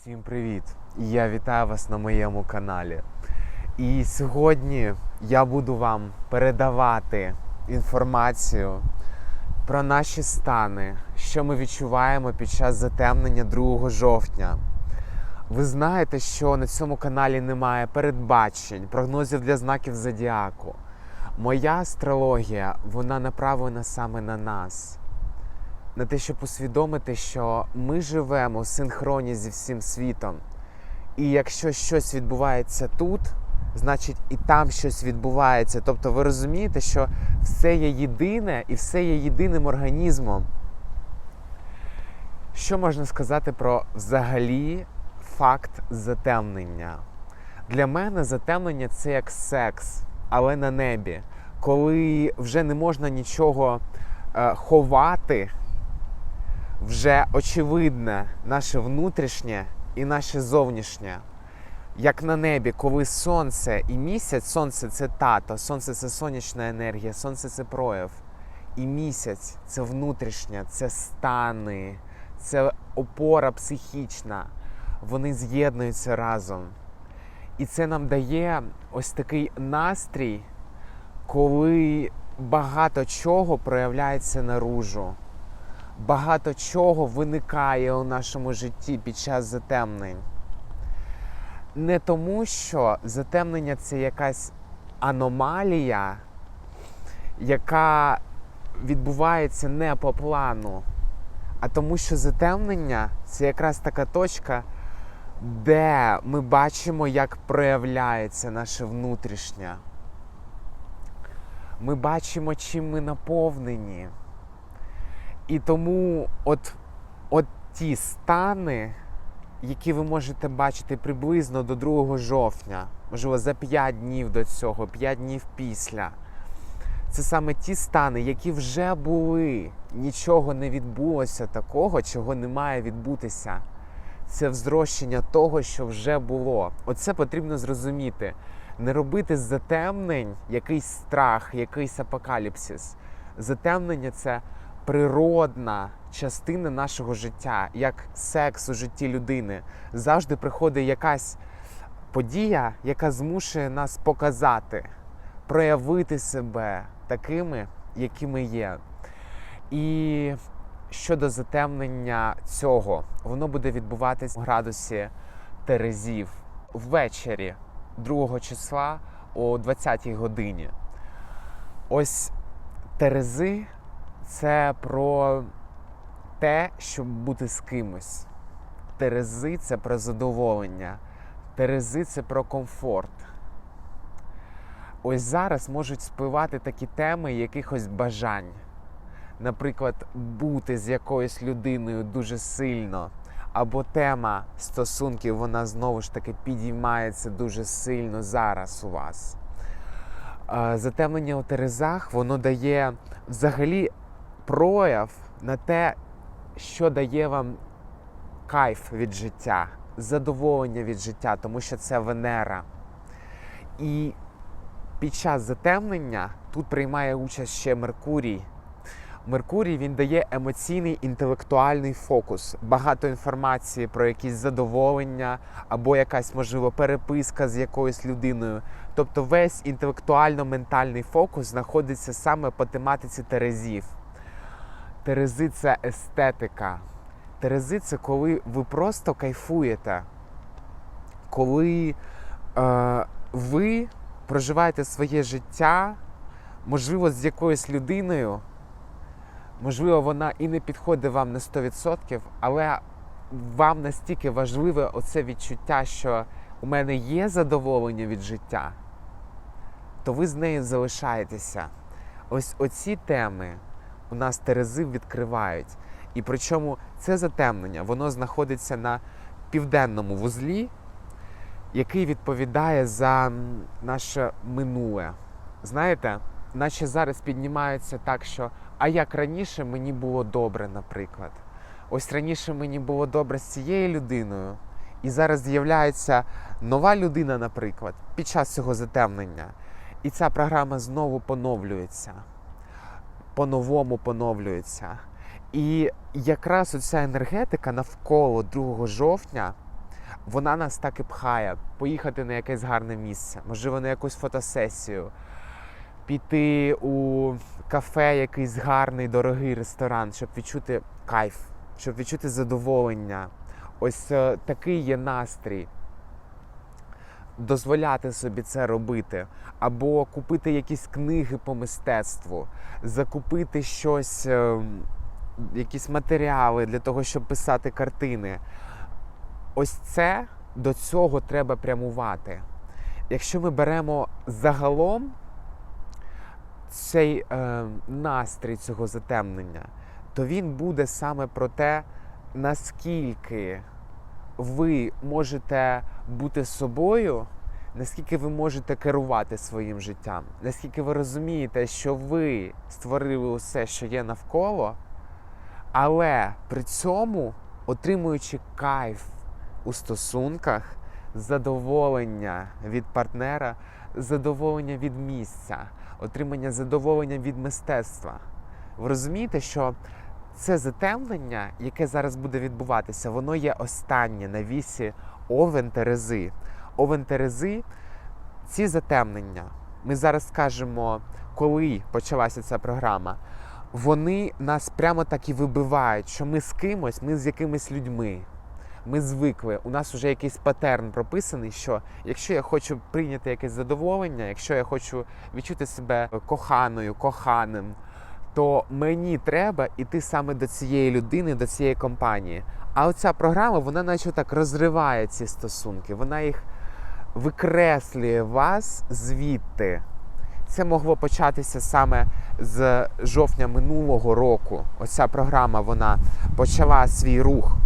Всім привіт! Я вітаю вас на моєму каналі. І сьогодні я буду вам передавати інформацію про наші стани, що ми відчуваємо під час затемнення 2 жовтня. Ви знаєте, що на цьому каналі немає передбачень, прогнозів для знаків зодіаку. Моя астрологія вона направлена саме на нас на те, щоб усвідомити, що ми живемо в синхроні зі всім світом. І якщо щось відбувається тут, значить і там щось відбувається. Тобто ви розумієте, що все є єдине і все є єдиним організмом. Що можна сказати про взагалі факт затемнення? Для мене затемнення це як секс, але на небі, коли вже не можна нічого е, ховати вже очевидне наше внутрішнє і наше зовнішнє. Як на небі, коли сонце і місяць, сонце це тато, сонце це сонячна енергія, сонце це прояв. І місяць це внутрішнє, це стани, це опора психічна. Вони з'єднуються разом. І це нам дає ось такий настрій, коли багато чого проявляється наружу багато чого виникає у нашому житті під час затемнень. Не тому, що затемнення це якась аномалія, яка відбувається не по плану, а тому, що затемнення це якраз така точка, де ми бачимо, як проявляється наше внутрішнє. Ми бачимо, чим ми наповнені. І тому от, от ті стани, які ви можете бачити приблизно до 2 жовтня, можливо, за 5 днів до цього, 5 днів після. Це саме ті стани, які вже були. Нічого не відбулося такого, чого не має відбутися. Це взрощення того, що вже було. Оце потрібно зрозуміти. Не робити затемнень якийсь страх, якийсь апокаліпсис. Затемнення це природна частина нашого життя, як секс у житті людини. Завжди приходить якась подія, яка змушує нас показати, проявити себе такими, якими є. І щодо затемнення цього, воно буде відбуватись в градусі Терезів ввечері 2 числа о 20-й годині. Ось Терези це про те, щоб бути з кимось. Терези це про задоволення. Терези це про комфорт. Ось зараз можуть спливати такі теми якихось бажань. Наприклад, бути з якоюсь людиною дуже сильно. Або тема стосунків, вона знову ж таки підіймається дуже сильно зараз у вас. Затемнення у Терезах воно дає взагалі прояв на те, що дає вам кайф від життя, задоволення від життя, тому що це Венера. І під час затемнення тут приймає участь ще Меркурій. Меркурій він дає емоційний інтелектуальний фокус, багато інформації про якісь задоволення або якась, можливо, переписка з якоюсь людиною. Тобто весь інтелектуально-ментальний фокус знаходиться саме по тематиці Терезів. Терези це естетика. Терези це коли ви просто кайфуєте, коли е, ви проживаєте своє життя, можливо, з якоюсь людиною. Можливо, вона і не підходить вам на 100%, але вам настільки важливе оце відчуття, що у мене є задоволення від життя, то ви з нею залишаєтеся. Ось оці теми у нас терези відкривають. І причому це затемнення, воно знаходиться на південному вузлі, який відповідає за наше минуле. Знаєте, наче зараз піднімається так, що а як раніше мені було добре, наприклад. Ось раніше мені було добре з цією людиною, і зараз з'являється нова людина, наприклад, під час цього затемнення. І ця програма знову поновлюється по-новому поновлюється. І якраз оця енергетика навколо 2 жовтня вона нас так і пхає поїхати на якесь гарне місце, можливо, на якусь фотосесію, піти у кафе, якийсь гарний, дорогий ресторан, щоб відчути кайф, щоб відчути задоволення. Ось е, такий є настрій. Дозволяти собі це робити, або купити якісь книги по мистецтву, закупити щось, е, якісь матеріали для того, щоб писати картини. Ось це до цього треба прямувати. Якщо ми беремо загалом цей е, настрій цього затемнення, то він буде саме про те, наскільки ви можете бути собою, наскільки ви можете керувати своїм життям, наскільки ви розумієте, що ви створили усе, що є навколо, але при цьому отримуючи кайф у стосунках, задоволення від партнера, задоволення від місця, отримання задоволення від мистецтва. Ви розумієте, що це затемнення, яке зараз буде відбуватися, воно є останнє на вісі Овен Терези. Овен Терези ці затемнення. Ми зараз скажемо, коли почалася ця програма. Вони нас прямо так і вибивають, що ми з кимось, ми з якимись людьми. Ми звикли. У нас вже якийсь патерн прописаний, що якщо я хочу прийняти якесь задоволення, якщо я хочу відчути себе коханою, коханим, то мені треба іти саме до цієї людини, до цієї компанії. А оця програма, вона наче так розриває ці стосунки, вона їх викреслює вас звідти. Це могло початися саме з жовтня минулого року. Оця програма вона почала свій рух.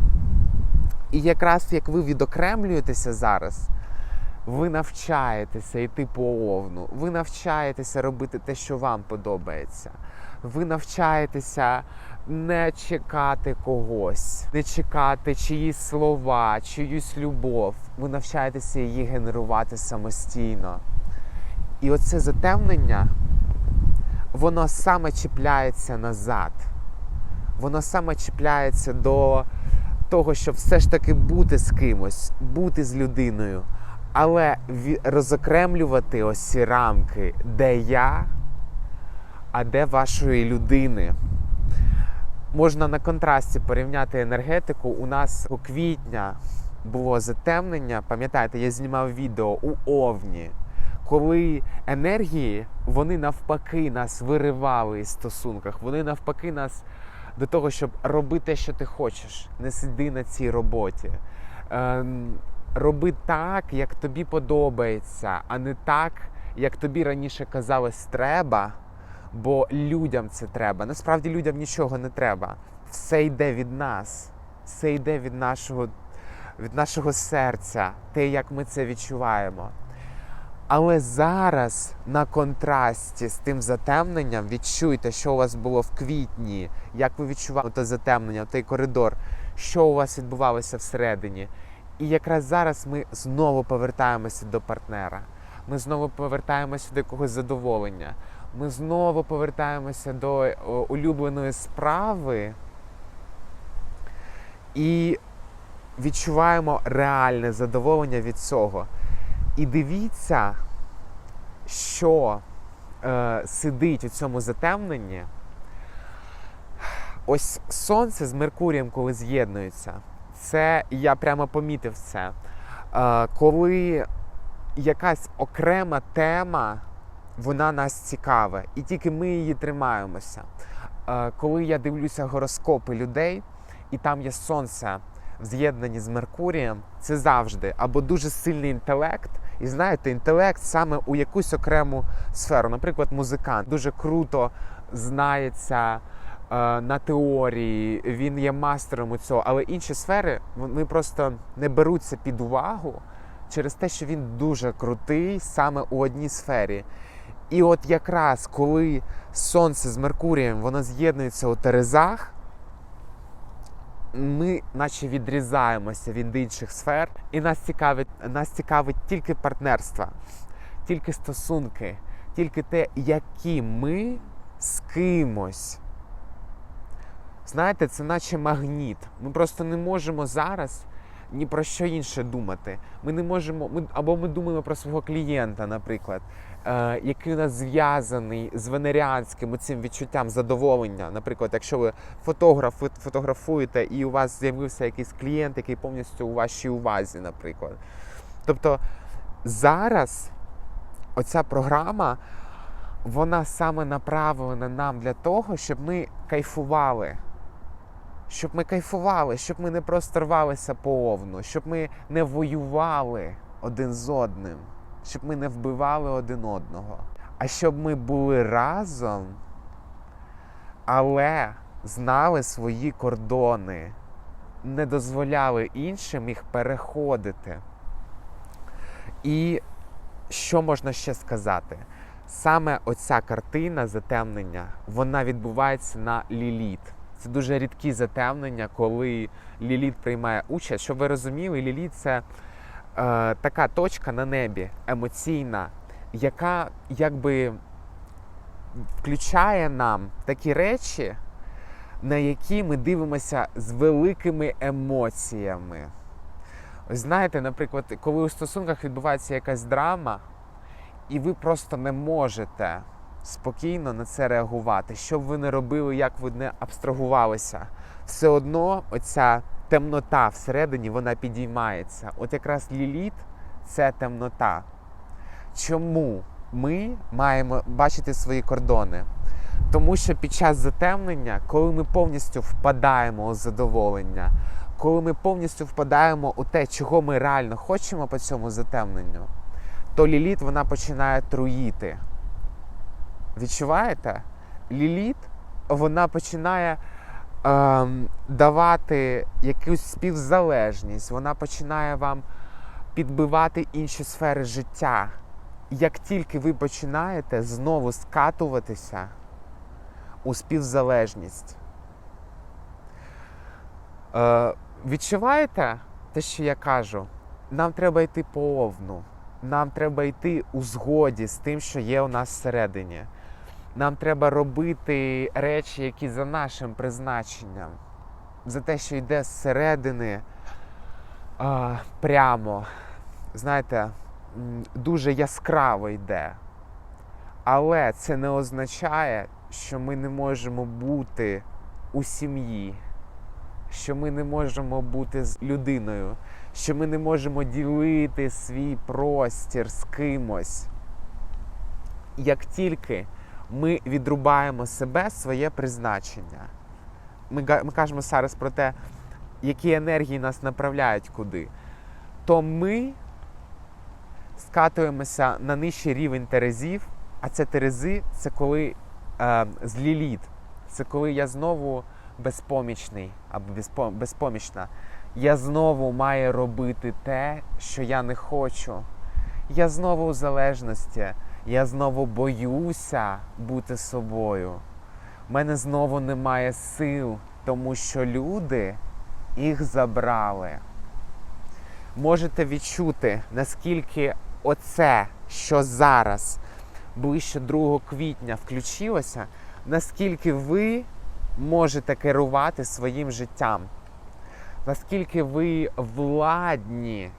І якраз як ви відокремлюєтеся зараз, ви навчаєтеся йти по овну, ви навчаєтеся робити те, що вам подобається. Ви навчаєтеся не чекати когось, не чекати чиїсь слова, чиюсь любов. Ви навчаєтеся її генерувати самостійно. І оце затемнення, воно саме чіпляється назад. Воно саме чіпляється до того, щоб все ж таки бути з кимось, бути з людиною, але розокремлювати ось ці рамки, де я, а де вашої людини. Можна на контрасті порівняти енергетику. У нас у квітня було затемнення. Пам'ятаєте, я знімав відео у Овні, коли енергії вони навпаки нас виривали із стосунках, вони навпаки нас до того, щоб робити те, що ти хочеш. Не сиди на цій роботі. Ем, роби так, як тобі подобається, а не так, як тобі раніше казалось треба, бо людям це треба. Насправді людям нічого не треба. Все йде від нас, все йде від нашого, від нашого серця, те, як ми це відчуваємо. Але зараз на контрасті з тим затемненням відчуйте, що у вас було в квітні, як ви відчували те затемнення, той коридор, що у вас відбувалося всередині. І якраз зараз ми знову повертаємося до партнера. Ми знову повертаємося до якогось задоволення. Ми знову повертаємося до улюбленої справи і відчуваємо реальне задоволення від цього. І дивіться, що е, сидить у цьому затемненні. Ось сонце з Меркурієм, коли з'єднується, це я прямо помітив це. Е, коли якась окрема тема, вона нас цікава, і тільки ми її тримаємося. Е, коли я дивлюся гороскопи людей, і там є сонце в з'єднанні з Меркурієм, це завжди або дуже сильний інтелект, і знаєте, інтелект саме у якусь окрему сферу. Наприклад, музикант дуже круто знається е, на теорії, він є мастером у цього, але інші сфери вони просто не беруться під увагу через те, що він дуже крутий саме у одній сфері. І от якраз коли сонце з Меркурієм воно з'єднується у Терезах, ми наче відрізаємося від інших сфер, і нас цікавить, нас цікавить тільки партнерство, тільки стосунки, тільки те, які ми з кимось. Знаєте, це наче магніт. Ми просто не можемо зараз ні про що інше думати. Ми не можемо, ми, або ми думаємо про свого клієнта, наприклад, який у нас зв'язаний з венеріанським цим відчуттям задоволення. Наприклад, якщо ви фотограф, ви фотографуєте, і у вас з'явився якийсь клієнт, який повністю у вашій увазі, наприклад. Тобто зараз оця програма, вона саме направлена нам для того, щоб ми кайфували. Щоб ми кайфували, щоб ми не просто рвалися по овну, щоб ми не воювали один з одним, щоб ми не вбивали один одного, а щоб ми були разом, але знали свої кордони, не дозволяли іншим їх переходити. І що можна ще сказати? Саме оця картина затемнення, вона відбувається на ліліт. Це дуже рідкі затемнення, коли ліліт приймає участь. Щоб ви розуміли, ліліт це така точка на небі емоційна, яка якби включає нам такі речі, на які ми дивимося з великими емоціями. Знаєте, наприклад, коли у стосунках відбувається якась драма, і ви просто не можете спокійно на це реагувати, що б ви не робили, як ви не абстрагувалися, все одно оця темнота всередині вона підіймається. От якраз ліліт це темнота. Чому ми маємо бачити свої кордони? Тому що під час затемнення, коли ми повністю впадаємо у задоволення, коли ми повністю впадаємо у те, чого ми реально хочемо по цьому затемненню, то ліліт вона починає труїти. Відчуваєте? Ліліт вона починає давати якусь співзалежність, вона починає вам підбивати інші сфери життя. Як тільки ви починаєте знову скатуватися у співзалежність, е, відчуваєте те, що я кажу? Нам треба йти по овну. Нам треба йти у згоді з тим, що є у нас всередині. Нам треба робити речі, які за нашим призначенням, за те, що йде зсередини а, прямо, знаєте, дуже яскраво йде. Але це не означає, що ми не можемо бути у сім'ї, що ми не можемо бути з людиною, що ми не можемо ділити свій простір з кимось. Як тільки ми відрубаємо себе, своє призначення, ми, ми кажемо зараз про те, які енергії нас направляють куди, то ми скатуємося на нижчий рівень терезів, а це терези це коли е, зліліт, це коли я знову безпомічний або безпомічна. Я знову маю робити те, що я не хочу. Я знову у залежності. Я знову боюся бути собою. У мене знову немає сил, тому що люди їх забрали. Можете відчути, наскільки оце, що зараз ближче 2 квітня включилося, наскільки ви можете керувати своїм життям, наскільки ви владні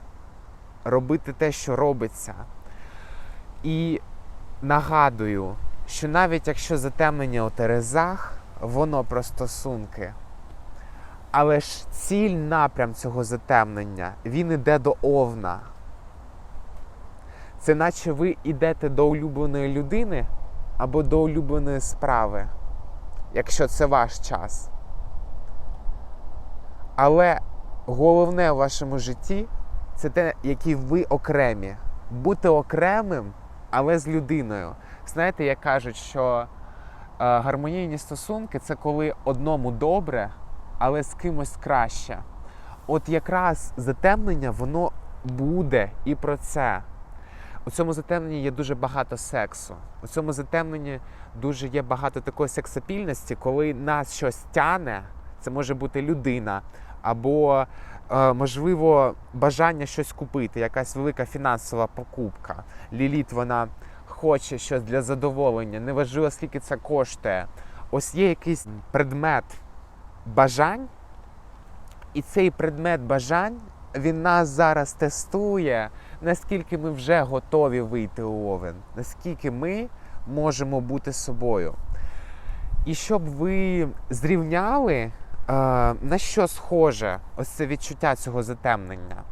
робити те, що робиться. І нагадую, що навіть якщо затемнення у терезах, воно про стосунки. Але ж ціль напрям цього затемнення, він іде до овна. Це наче ви йдете до улюбленої людини або до улюбленої справи, якщо це ваш час. Але головне у вашому житті це те, які ви окремі. Бути окремим, але з людиною. Знаєте, як кажуть, що е, гармонійні стосунки це коли одному добре, але з кимось краще. От якраз затемнення, воно буде і про це. У цьому затемненні є дуже багато сексу. У цьому затемненні дуже є багато такої сексапільності, коли нас щось тяне, це може бути людина, або, можливо, бажання щось купити, якась велика фінансова покупка. Ліліт вона хоче щось для задоволення, неважливо, скільки це коштує. Ось є якийсь предмет бажань, і цей предмет бажань він нас зараз тестує, наскільки ми вже готові вийти у овен, наскільки ми можемо бути собою. І щоб ви зрівняли, е, на що схоже ось це відчуття цього затемнення,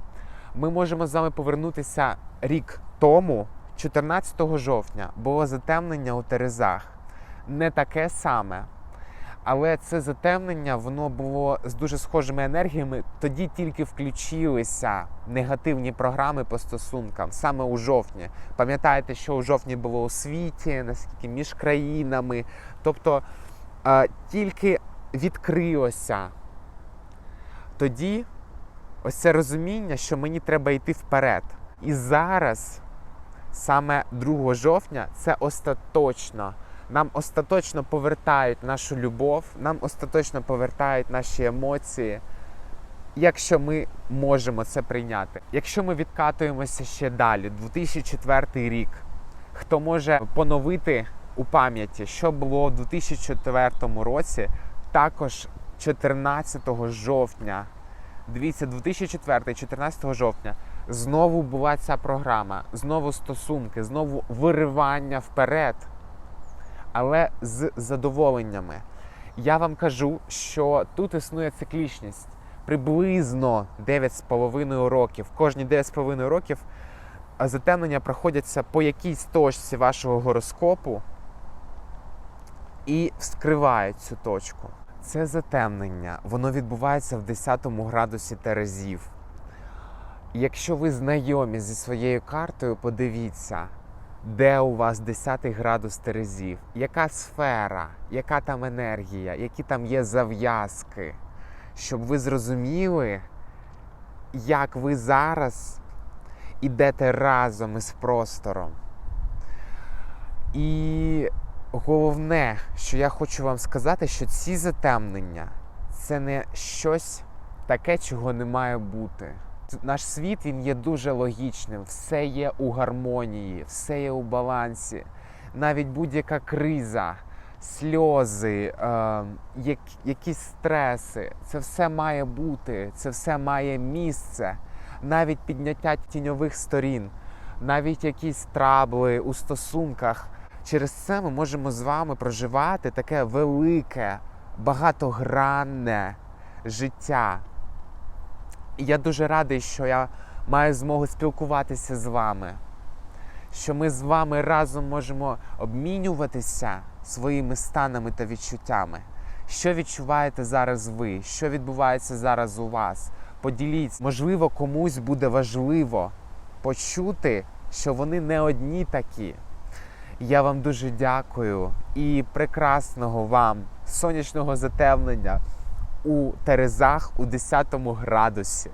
ми можемо з вами повернутися рік тому, 14 жовтня, було затемнення у Терезах. Не таке саме. Але це затемнення воно було з дуже схожими енергіями. Тоді тільки включилися негативні програми по стосункам саме у жовтні. Пам'ятаєте, що у жовтні було у світі, наскільки між країнами. Тобто тільки відкрилося тоді ось це розуміння, що мені треба йти вперед. І зараз, саме 2 жовтня, це остаточно. Нам остаточно повертають нашу любов, нам остаточно повертають наші емоції, якщо ми можемо це прийняти. Якщо ми відкатуємося ще далі, 2004 рік, хто може поновити у пам'яті, що було у 2004 році, також 14 жовтня. Дивіться, 2004, 14 жовтня знову була ця програма, знову стосунки, знову виривання вперед але з задоволеннями. Я вам кажу, що тут існує циклічність приблизно 9,5 років. Кожні 9,5 років затемнення проходяться по якійсь точці вашого гороскопу і вскривають цю точку. Це затемнення, воно відбувається в 10 градусі Терезів. Якщо ви знайомі зі своєю картою, подивіться, де у вас 10 градус Терезів, яка сфера, яка там енергія, які там є зав'язки, щоб ви зрозуміли, як ви зараз ідете разом із простором. І головне, що я хочу вам сказати, що ці затемнення це не щось таке, чого не має бути. Наш світ він є дуже логічним, все є у гармонії, все є у балансі. Навіть будь-яка криза, сльози, е, як, якісь стреси, це все має бути, це все має місце, навіть підняття тіньових сторін, навіть якісь трабли у стосунках. Через це ми можемо з вами проживати таке велике, багатогранне життя. І я дуже радий, що я маю змогу спілкуватися з вами, що ми з вами разом можемо обмінюватися своїми станами та відчуттями. Що відчуваєте зараз ви? Що відбувається зараз у вас? Поділіться, можливо, комусь буде важливо почути, що вони не одні такі. Я вам дуже дякую і прекрасного вам сонячного затемнення у Терезах у 10 градусі.